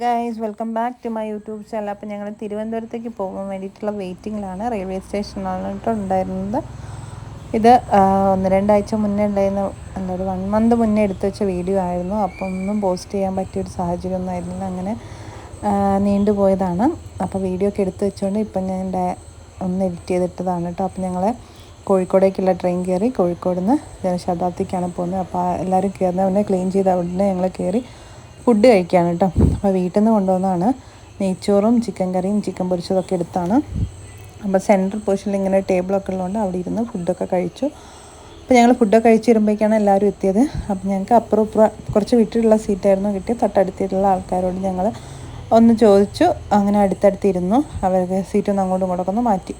Guys welcome back to my YouTube channel അപ്പോൾ ഞങ്ങൾ തിരുവനന്തപുരത്തേക്ക് പോകാൻ വേണ്ടിയിട്ടുള്ള വെയിറ്റിങ്ങിലാണ് റെയിൽവേ സ്റ്റേഷനിലാണ് കേട്ടോ ഉണ്ടായിരുന്നത്. ഇത് ഒന്ന് രണ്ടാഴ്ച മുന്നേ ഉണ്ടായിരുന്ന എന്താ ഒരു വൺ മന്ത് മുന്നേ എടുത്തു വെച്ച വീഡിയോ ആയിരുന്നു. അപ്പം ഒന്നും പോസ്റ്റ് ചെയ്യാൻ പറ്റിയൊരു സാഹചര്യം ഒന്നും ആയിരുന്നില്ല. അങ്ങനെ നീണ്ടുപോയതാണ് അപ്പോൾ വീഡിയോ ഒക്കെ എടുത്തു വെച്ചുകൊണ്ട് ഇപ്പം ഞാൻ എന്റെ ഒന്ന് എഡിറ്റ് ചെയ്തിട്ടതാണ് കേട്ടോ അപ്പോൾ ഞങ്ങൾ കോഴിക്കോടേക്കുള്ള ട്രെയിൻ കയറി കോഴിക്കോട് നിന്ന് ജനശതാബ്ദിക്കാണ് പോകുന്നത്. അപ്പോൾ എല്ലാവരും കയറുന്ന ഉടനെ ക്ലീൻ ചെയ്ത ഉടനെ ഞങ്ങൾ കയറി ഫുഡ് കഴിക്കുകയാണ് കേട്ടോ. അപ്പോൾ വീട്ടിൽ നിന്ന് കൊണ്ടുവന്നതാണ്. നെയ്ച്ചോറും ചിക്കൻ കറിയും ചിക്കൻ പൊരിച്ചതൊക്കെ എടുത്താണ്. അപ്പോൾ സെൻട്രൽ പൊസിഷനിൽ ഇങ്ങനെ ടേബിളൊക്കെ ഉള്ളതുകൊണ്ട് അവിടെ ഇരുന്ന് ഫുഡൊക്കെ കഴിച്ചു. അപ്പോൾ ഞങ്ങൾ ഫുഡൊക്കെ കഴിച്ച് വരുമ്പോഴേക്കാണ് എല്ലാവരും എത്തിയത്. അപ്പോൾ ഞങ്ങൾക്ക് അപ്പുറം ഇപ്പുറം കുറച്ച് വിട്ടിട്ടുള്ള സീറ്റായിരുന്നു കിട്ടിയത്. തൊട്ടടുത്തിട്ടുള്ള ആൾക്കാരോട് ഞങ്ങൾ ഒന്ന് ചോദിച്ചു. അങ്ങനെ അടുത്തടുത്തിരുന്നു. അവർക്ക് സീറ്റൊന്ന് അങ്ങോട്ടും ഇങ്ങോട്ടൊക്കെ മാറ്റി.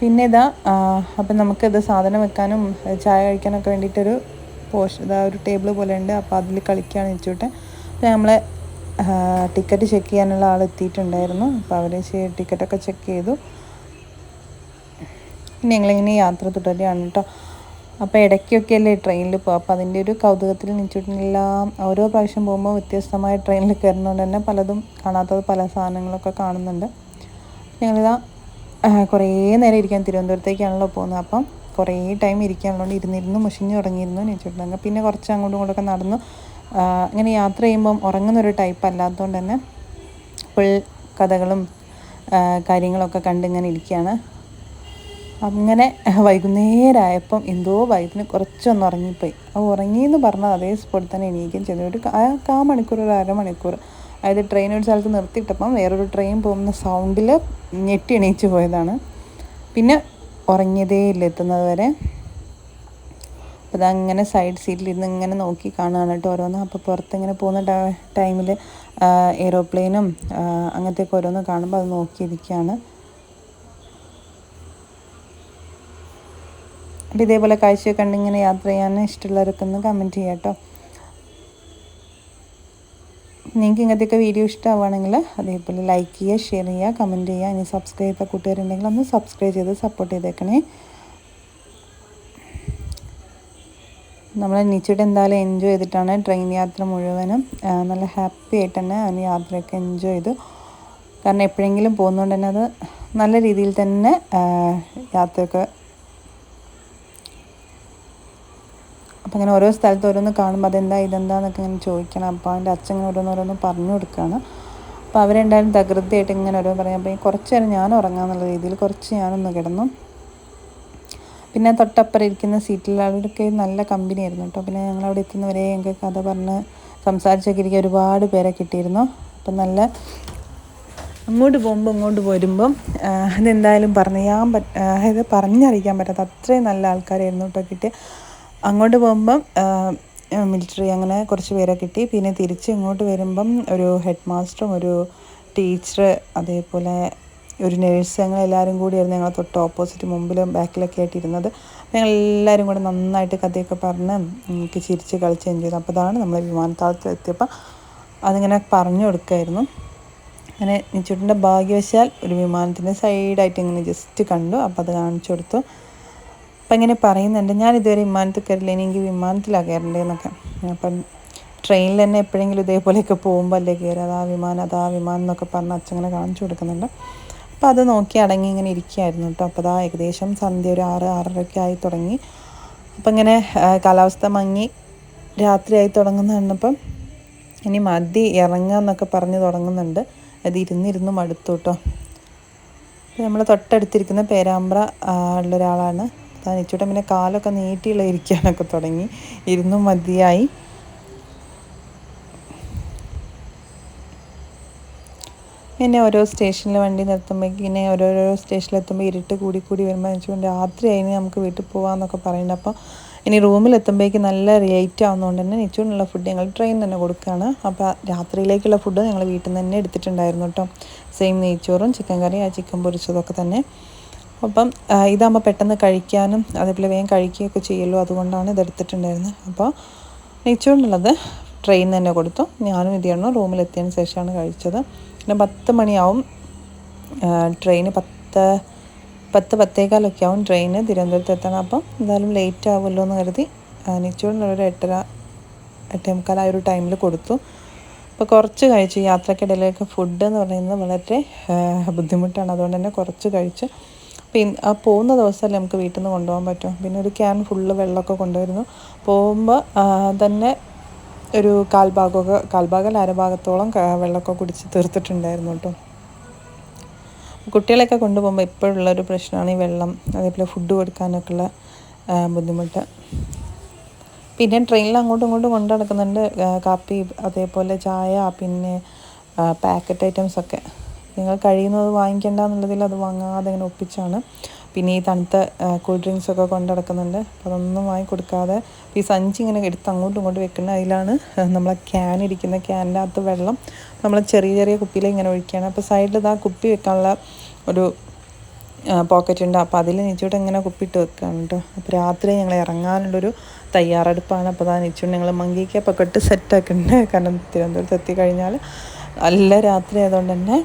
പിന്നെ ഇതാ അപ്പം നമുക്കിത് സാധനം വെക്കാനും ചായ കഴിക്കാനൊക്കെ വേണ്ടിയിട്ടൊരു പോഷ ഇതാ ഒരു ടേബിൾ പോലെ ഉണ്ട്. അപ്പോൾ അതിൽ കളിക്കുകയാണ് വെച്ചിട്ട് അപ്പോൾ നമ്മളെ ടിക്കറ്റ് ചെക്ക് ചെയ്യാനുള്ള ആൾ എത്തിയിട്ടുണ്ടായിരുന്നു. അപ്പോൾ അവർ ടിക്കറ്റൊക്കെ ചെക്ക് ചെയ്തു. ഞങ്ങളിങ്ങനെ യാത്ര തുടരുകയാണ് കേട്ടോ. അപ്പോൾ ഇടയ്ക്കൊക്കെ അല്ലേ ട്രെയിനിൽ പോകുക അപ്പോൾ അതിന്റെ ഒരു കൗതുകത്തിൽ നിൽച്ചിട്ടുണ്ടെല്ലാം ഓരോ പ്രാവശ്യം പോകുമ്പോൾ വ്യത്യസ്തമായ ട്രെയിനിൽ കയറുന്നതുകൊണ്ട് തന്നെ പലതും കാണാത്തത് പല സാധനങ്ങളൊക്കെ കാണുന്നുണ്ട്. ഞങ്ങളിതാ കുറേ നേരം ഇരിക്കാൻ തിരുവനന്തപുരത്തേക്കാണല്ലോ പോകുന്നത്. അപ്പം കുറേ ടൈം ഇരിക്കാനുള്ളതുകൊണ്ട് ഇരുന്നിരുന്നു മുഷിഞ്ഞ് തുടങ്ങിയിരുന്നു നെച്ചിട്ടുണ്ടെങ്കിൽ പിന്നെ കുറച്ച് അങ്ങോട്ടും ഇങ്ങോട്ടൊക്കെ നടന്നു. ഇങ്ങനെ യാത്ര ചെയ്യുമ്പം ഉറങ്ങുന്നൊരു ടൈപ്പ് അല്ലാത്തതുകൊണ്ട് തന്നെ ഫുൾ കഥകളും കാര്യങ്ങളൊക്കെ കണ്ടിങ്ങനെ ഇരിക്കുകയാണ് അങ്ങനെ വൈകുന്നേരമായപ്പം എന്തോ വൈബിന് കുറച്ചൊന്ന് ഉറങ്ങിപ്പോയി. ആ ഉറങ്ങിയെന്ന് പറഞ്ഞാൽ അതേ സ്പോട്ടിൽ തന്നെ എണീക്കുകയും ചെയ്തു ഒരു കാ മണിക്കൂർ ഒരു അരമണിക്കൂർ. അതായത് ട്രെയിൻ ഒരു സ്ഥലത്ത് നിർത്തിയിട്ടപ്പം വേറൊരു ട്രെയിൻ പോകുന്ന സൗണ്ടിൽ ഞെട്ടി എണീച്ച് പോയതാണ്. പിന്നെ ഉറങ്ങിയതേ ഇല്ല എത്തുന്നത് വരെ. അപ്പോൾ അതങ്ങനെ സൈഡ് സീറ്റിൽ ഇരുന്ന് ഇങ്ങനെ നോക്കി കാണുകയാണ് കേട്ടോ ഓരോന്ന്. അപ്പോൾ പുറത്തിങ്ങനെ പോകുന്ന ടൈമിൽ എയ്റോപ്ലെയിനും അങ്ങനത്തെയൊക്കെ ഓരോന്ന് കാണുമ്പോൾ അത് നോക്കിയിരിക്കുകയാണ് അപ്പോൾ ഇതേപോലെ കാഴ്ചയൊക്കെ കണ്ട് ഇങ്ങനെ യാത്ര ചെയ്യാൻ ഇഷ്ടമുള്ളവരൊക്കെ ഒന്ന് കമന്റ് ചെയ്യാം കേട്ടോ. നിങ്ങൾക്ക് ഇങ്ങനത്തെയൊക്കെ വീഡിയോ ഇഷ്ടമാവുകയാണെങ്കിൽ അതേപോലെ ലൈക്ക് ചെയ്യുക ഷെയർ ചെയ്യുക കമന്റ് ചെയ്യുക. ഇനി സബ്സ്ക്രൈബ് ചെയ്ത കൂട്ടുകാരുണ്ടെങ്കിൽ ഒന്ന് സബ്സ്ക്രൈബ് ചെയ്ത് സപ്പോർട്ട് ചെയ്തേക്കണേ. നമ്മൾ നീച്ചിട്ട് എന്തായാലും എൻജോയ് ചെയ്തിട്ടാണ് ട്രെയിൻ യാത്ര മുഴുവനും. നല്ല ഹാപ്പി ആയിട്ട് തന്നെ അതിന് യാത്രയൊക്കെ എൻജോയ് ചെയ്തു. കാരണം എപ്പോഴെങ്കിലും പോകുന്നതുകൊണ്ട് തന്നെ അത് നല്ല രീതിയിൽ തന്നെ യാത്രയൊക്കെ അപ്പം അങ്ങനെ ഓരോ സ്ഥലത്ത് ഓരോന്ന് കാണുമ്പോൾ അതെന്താ ഇതെന്താന്നൊക്കെ ഇങ്ങനെ ചോദിക്കണം. അപ്പോൾ അവന്റെ അച്ഛൻ ഓരോന്ന് ഓരോന്ന് പറഞ്ഞു കൊടുക്കുകയാണ് അപ്പോൾ അവരെന്തായാലും തകൃതിയായിട്ട് ഇങ്ങനെ ഓരോ പറയാം അപ്പോൾ കുറച്ച് നേരം ഞാൻ ഉറങ്ങാമെന്നുള്ള രീതിയിൽ കുറച്ച് ഞാനൊന്ന് കിടന്നു. പിന്നെ തൊട്ടപ്പുറം ഇരിക്കുന്ന സീറ്റിൽ അവരൊക്കെ നല്ല കമ്പനി ആയിരുന്നു കേട്ടോ. പിന്നെ ഞങ്ങൾ അവിടെ എത്തുന്നവരെ ഞങ്ങൾക്ക് കഥ പറഞ്ഞ് സംസാരിച്ചൊക്കെ ഇരിക്കുക ഒരുപാട് പേരെ കിട്ടിയിരുന്നു. അപ്പം നല്ല അങ്ങോട്ട് പോകുമ്പോൾ ഇങ്ങോട്ട് വരുമ്പം അതെന്തായാലും പറ്റ അതായത് പറഞ്ഞറിയിക്കാൻ പറ്റാത്ത അത്രയും നല്ല ആൾക്കാരായിരുന്നു കേട്ടോ കിട്ടി അങ്ങോട്ട് പോകുമ്പം മിലിറ്ററി അങ്ങനെ കുറച്ച് പേരെ കിട്ടി. പിന്നെ തിരിച്ച് ഇങ്ങോട്ട് വരുമ്പം ഒരു ഹെഡ് മാസ്റ്ററും ഒരു ടീച്ചർ അതേപോലെ ഒരു നേഴ്സ് ഞങ്ങൾ എല്ലാവരും കൂടിയായിരുന്നു ഞങ്ങളെ തൊട്ട് ഓപ്പോസിറ്റ് മുമ്പിലും ബാക്കിലൊക്കെ ആയിട്ടിരുന്നത്. ഞങ്ങൾ എല്ലാവരും കൂടെ നന്നായിട്ട് കഥയൊക്കെ പറഞ്ഞ് എനിക്ക് ചിരിച്ച് കളിച്ച് എൻജോയ് ചെയ്തു. അപ്പോൾ അതാണ് നമ്മൾ വിമാനത്താവളത്തിൽ എത്തിയപ്പോൾ അതിങ്ങനെ പറഞ്ഞു കൊടുക്കുമായിരുന്നു അങ്ങനെ നിച്ചൂട്ടിന്റെ ഭാഗ്യവശാൽ ഒരു വിമാനത്തിന്റെ സൈഡായിട്ട് ഇങ്ങനെ ജസ്റ്റ് കണ്ടു. അപ്പോൾ അത് കാണിച്ചു കൊടുത്തു. അപ്പം ഇങ്ങനെ പറയുന്നുണ്ട് ഞാൻ ഇതുവരെ വിമാനത്തിൽ കയറില്ല എനിക്ക് വിമാനത്തിലാണ് കയറേണ്ടതെന്നൊക്കെ അപ്പം ട്രെയിനിൽ തന്നെ എപ്പോഴെങ്കിലും ഇതേപോലെയൊക്കെ പോകുമ്പോൾ അല്ലേ കയറി അതാ വിമാനം അതാ വിമാനം എന്നൊക്കെ പറഞ്ഞ് അച്ഛങ്ങനെ കാണിച്ചു കൊടുക്കുന്നുണ്ട്. അപ്പോൾ അത് നോക്കി അടങ്ങി ഇങ്ങനെ ഇരിക്കുകയായിരുന്നു കേട്ടോ. അപ്പോൾ അതാ ഏകദേശം സന്ധ്യ ഒരു ആറ് ആറരയൊക്കെ ആയി തുടങ്ങി. അപ്പം ഇങ്ങനെ കാലാവസ്ഥ മങ്ങി രാത്രിയായി തുടങ്ങുന്ന ഇനി മതി ഇറങ്ങുക എന്നൊക്കെ പറഞ്ഞ് തുടങ്ങുന്നുണ്ട്. അത് ഇരുന്നിരുന്ന് മടുത്തു കേട്ടോ. നമ്മൾ തൊട്ടടുത്തിരിക്കുന്ന പേരാമ്പ്ര ഉള്ള ഒരാളാണ് തനിച്ചൂട്ടൻ പിന്നെ കാലൊക്കെ നീട്ടിയുള്ള ഇരിക്കാനൊക്കെ തുടങ്ങി. ഇരുന്നു മതിയായി. പിന്നെ ഓരോ സ്റ്റേഷനിൽ വണ്ടി നിർത്തുമ്പോഴേക്ക് ഇങ്ങനെ ഓരോരോ സ്റ്റേഷനിലെത്തുമ്പോൾ ഇരുട്ട് കൂടി കൂടി വരുമ്പോൾ വെച്ചുകൊണ്ട് രാത്രി അതിന് നമുക്ക് വീട്ടിൽ പോകാമെന്നൊക്കെ പറയുന്നുണ്ട്. അപ്പോൾ ഇനി റൂമിലെത്തുമ്പോഴേക്കും നല്ല റേറ്റ് ആവുന്നതുകൊണ്ട് തന്നെ നെച്ചൂടിനുള്ള ഫുഡ് ഞങ്ങൾ ട്രെയിൻ തന്നെ കൊടുക്കുകയാണ്. അപ്പോൾ രാത്രിയിലേക്കുള്ള ഫുഡ് ഞങ്ങൾ വീട്ടിൽ നിന്ന് തന്നെ എടുത്തിട്ടുണ്ടായിരുന്നു കേട്ടോ. സെയിം നെയ്ച്ചോറും ചിക്കൻ കറി ആ ചിക്കൻ പൊരിച്ചതൊക്കെ തന്നെ. അപ്പം ഇതാകുമ്പോൾ പെട്ടെന്ന് കഴിക്കാനും അതേപോലെ വേഗം കഴിക്കുകയൊക്കെ ചെയ്യുമല്ലോ അതുകൊണ്ടാണ് ഇത് എടുത്തിട്ടുണ്ടായിരുന്നത്. അപ്പോൾ നെയ്ച്ചോറിനുള്ളത് ട്രെയിൻ തന്നെ കൊടുത്തു. ഞാനും ഇതിയാണ് റൂമിലെത്തിയതിന് ശേഷമാണ് കഴിച്ചത്. പിന്നെ പത്ത് മണിയാവും. ട്രെയിന് പത്ത് പത്ത് പത്തേകാലൊക്കെ ആവും ട്രെയിന് തിരുവനന്തപുരത്ത് എത്തണം. അപ്പം എന്തായാലും ലേറ്റ് ആവുമല്ലോ എന്ന് കരുതി നെയ്ച്ചോറിനുള്ള ഒരു എട്ടര എട്ടേ മുക്കാൽ ആ ഒരു ടൈമിൽ കൊടുത്തു. അപ്പോൾ കുറച്ച് കഴിച്ച്. യാത്രക്കിടയിലേക്ക് ഫുഡ് എന്ന് പറയുന്നത് വളരെ ബുദ്ധിമുട്ടാണ്. അതുകൊണ്ട് തന്നെ കുറച്ച് കഴിച്ച്. പിന്നെ ആ പോകുന്ന ദിവസമല്ലേ നമുക്ക് വീട്ടിൽ നിന്ന് കൊണ്ടുപോകാൻ പറ്റും. പിന്നെ ഒരു ക്യാൻ ഫുള്ള് വെള്ളമൊക്കെ കൊണ്ടുവരുന്നു. പോകുമ്പോൾ തന്നെ ഒരു കാൽഭാഗമൊക്കെ കാൽഭാഗം അരഭാഗത്തോളം വെള്ളമൊക്കെ കുടിച്ച് തീർത്തിട്ടുണ്ടായിരുന്നു കേട്ടോ. കുട്ടികളെയൊക്കെ കൊണ്ടുപോകുമ്പോൾ ഇപ്പോഴുള്ളൊരു പ്രശ്നമാണ് ഈ വെള്ളം അതേപോലെ ഫുഡ് കൊടുക്കാനൊക്കെ ഉള്ള ബുദ്ധിമുട്ട്. പിന്നെ ട്രെയിനിൽ അങ്ങോട്ടും ഇങ്ങോട്ടും കൊണ്ടു നടക്കുന്നുണ്ട് കാപ്പി അതേപോലെ ചായ പിന്നെ പാക്കറ്റ് ഐറ്റംസ് ഒക്കെ. നിങ്ങൾ കഴിയുന്നത് വാങ്ങിക്കേണ്ട എന്നുള്ളതിൽ അത് വാങ്ങാതെ ഇങ്ങനെ ഒപ്പിച്ചാണ്. പിന്നെ ഈ തണുത്ത കൂൾ ഡ്രിങ്ക്സ് ഒക്കെ കൊണ്ട് നടക്കുന്നുണ്ട്. അപ്പോൾ അതൊന്നും വാങ്ങി കൊടുക്കാതെ ഈ സഞ്ചി ഇങ്ങനെ എടുത്ത് അങ്ങോട്ടും ഇങ്ങോട്ടും വെക്കുന്ന അതിലാണ് നമ്മളെ ക്യാൻ ഇരിക്കുന്ന ക്യാനിന്റെ അകത്ത് വെള്ളം നമ്മൾ ചെറിയ ചെറിയ കുപ്പിയിൽ ഇങ്ങനെ ഒഴിക്കുകയാണ്. അപ്പോൾ സൈഡിൽ ഇതാ കുപ്പി വെക്കാനുള്ള ഒരു പോക്കറ്റ് ഉണ്ട്. അപ്പോൾ അതിൽ നിച്ചോട്ട് ഇങ്ങനെ കുപ്പിയിട്ട് വെക്കുകയാണ് കേട്ടോ അപ്പോൾ രാത്രി ഞങ്ങൾ ഇറങ്ങാനുള്ളൊരു തയ്യാറെടുപ്പാണ്. അപ്പോൾ അതാ നിച്ചോട്ട് ഞങ്ങൾ മങ്കിക്ക് അപ്പോൾ കെട്ട് സെറ്റാക്കുന്നുണ്ട് കാരണം തിരുവനന്തപുരത്ത് എത്തിക്കഴിഞ്ഞാൽ നല്ല രാത്രി ആയതുകൊണ്ട് തന്നെ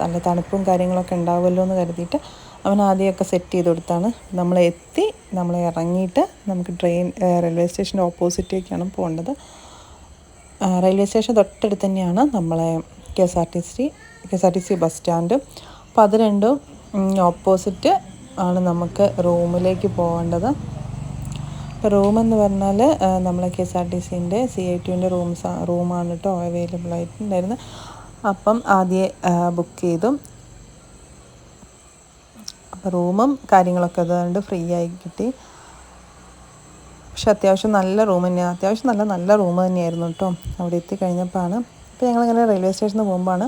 നല്ല തണുപ്പും കാര്യങ്ങളൊക്കെ ഉണ്ടാവുമല്ലോ എന്ന് കരുതിയിട്ട് അവൻ ആദ്യമൊക്കെ സെറ്റ് ചെയ്ത് കൊടുത്താണ്. നമ്മൾ എത്തി നമ്മൾ ഇറങ്ങിയിട്ട് നമുക്ക് ട്രെയിൻ റെയിൽവേ സ്റ്റേഷന്റെ ഓപ്പോസിറ്റേക്കാണ് പോകേണ്ടത്. റെയിൽവേ സ്റ്റേഷൻ തൊട്ടടുത്ത് തന്നെയാണ് നമ്മളെ K S R T C K S R T C bus stand അപ്പോൾ അത് രണ്ടും ഓപ്പോസിറ്റ് ആണ് നമുക്ക് റൂമിലേക്ക് പോകേണ്ടത്. ഇപ്പോൾ റൂം എന്ന് പറഞ്ഞാൽ നമ്മളെ കെ എസ് ആർ ടി സിന്റെ സി ഐ ടുവിന്റെ റൂംസ് റൂമാണ് കേട്ടോ അവൈലബിൾ ആയിട്ടുണ്ടായിരുന്നത്. അപ്പം ആദ്യം ബുക്ക് ചെയ്തു. റൂമും കാര്യങ്ങളൊക്കെ അതുകൊണ്ട് ഫ്രീ ആയി കിട്ടി. പക്ഷെ അത്യാവശ്യം നല്ല റൂം തന്നെയാണ് അത്യാവശ്യം നല്ല നല്ല റൂം തന്നെയായിരുന്നു കേട്ടോ. അവിടെ എത്തിക്കഴിഞ്ഞപ്പോഴാണ് അപ്പോൾ ഞങ്ങളിങ്ങനെ റെയിൽവേ സ്റ്റേഷനിൽ പോകുമ്പോഴാണ്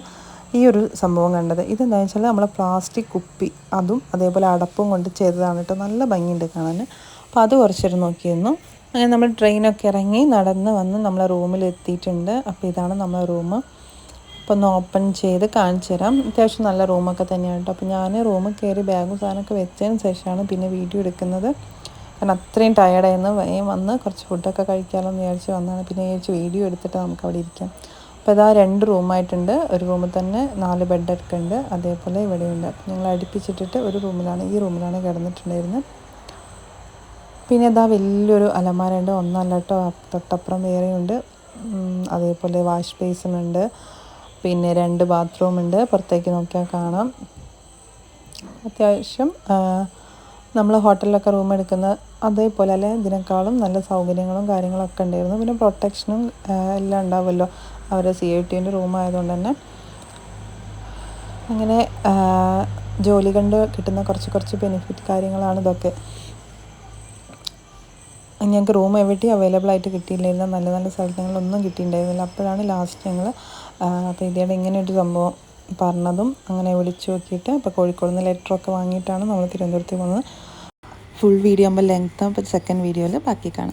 ഈ ഒരു സംഭവം കണ്ടത്. ഇതെന്താണെന്ന് വെച്ചാൽ നമ്മളെ പ്ലാസ്റ്റിക് കുപ്പി അതും അതേപോലെ അടപ്പും കൊണ്ട് ചെയ്തതാണ് കേട്ടോ. നല്ല ഭംഗിയുണ്ട് കാണാൻ. അപ്പോൾ അത് കുറച്ചൊരു നോക്കിയിരുന്നു. അങ്ങനെ നമ്മൾ ട്രെയിനൊക്കെ ഇറങ്ങി നടന്ന് വന്ന് നമ്മളെ റൂമിൽ എത്തിയിട്ടുണ്ട്. അപ്പോൾ ഇതാണ് നമ്മളെ റൂം അപ്പോൾ ഒന്ന് ഓപ്പൺ ചെയ്ത് കാണിച്ചു തരാം. അത്യാവശ്യം നല്ല റൂമൊക്കെ തന്നെയാണ് കേട്ടോ അപ്പോൾ ഞാൻ റൂമിൽ കയറി ബാഗും സാധനമൊക്കെ വെച്ചതിന് ശേഷമാണ് പിന്നെ വീഡിയോ എടുക്കുന്നത്. കാരണം അത്രയും ടയർഡായിരുന്നു വന്ന് കുറച്ച് ഫുഡൊക്കെ കഴിക്കാമല്ലോ എന്ന് വിചാരിച്ച് വന്നാണ് പിന്നെ വിചാരിച്ച് വീഡിയോ എടുത്തിട്ട് നമുക്ക് അവിടെ ഇരിക്കാം. അപ്പോൾ ഇതാ രണ്ട് റൂമായിട്ടുണ്ട് ഒരു റൂമിൽ തന്നെ നാല് ബെഡൊക്കെ ഉണ്ട്. അതേപോലെ ഇവിടെയുണ്ട് അപ്പോൾ ഞങ്ങൾ അടുപ്പിച്ചിട്ടിട്ട് ഒരു റൂമിലാണ് ഈ റൂമിലാണ് കിടന്നിട്ടുണ്ടായിരുന്നത് പിന്നെ ഇതാ വലിയൊരു അലമാരയുണ്ട്. ഒന്നല്ല കേട്ടോ തൊട്ടപ്പുറം വേറെയുണ്ട്. അതേപോലെ വാഷ് ബേസിൻ ഉണ്ട്. പിന്നെ രണ്ട് ബാത്റൂം ഉണ്ട്. പുറത്തേക്ക് നോക്കിയാൽ കാണാം. അത്യാവശ്യം നമ്മൾ ഹോട്ടലിലൊക്കെ റൂം എടുക്കുന്ന അതേപോലെ അല്ലെ? ഇതിനേക്കാളും നല്ല സൗകര്യങ്ങളും കാര്യങ്ങളൊക്കെ ഉണ്ടായിരുന്നു. പിന്നെ പ്രൊട്ടക്ഷനും എല്ലാം ഉണ്ടാവുമല്ലോ. അവരുടെ സി ഐ ടിന്റെ റൂം ആയതുകൊണ്ട് തന്നെ. അങ്ങനെ ജോലി കണ്ട് കിട്ടുന്ന കുറച്ച് കുറച്ച് ബെനിഫിറ്റ് കാര്യങ്ങളാണ് ഇതൊക്കെ. ഞങ്ങൾക്ക് റൂം എവിടെയും അവൈലബിൾ ആയിട്ട് കിട്ടിയില്ലായിരുന്നു. നല്ല നല്ല സ്ഥലങ്ങളൊന്നും കിട്ടിയിട്ടുണ്ടായിരുന്നില്ല അപ്പോഴാണ് ലാസ്റ്റ് ഞങ്ങൾ അപ്പോൾ ഇതിയുടെ ഇങ്ങനെ ഒരു സംഭവം പറഞ്ഞതും അങ്ങനെ വിളിച്ചു നോക്കിയിട്ട് അപ്പോൾ കോഴിക്കോട് നിന്ന് ലെറ്ററൊക്കെ വാങ്ങിയിട്ടാണ് നമ്മൾ തിരുവനന്തപുരത്ത് പോകുന്നത്. ഫുൾ വീഡിയോ ആകുമ്പോൾ ലെങ്ത് അപ്പോൾ സെക്കൻഡ് വീഡിയോയിൽ ബാക്കി കാണാം.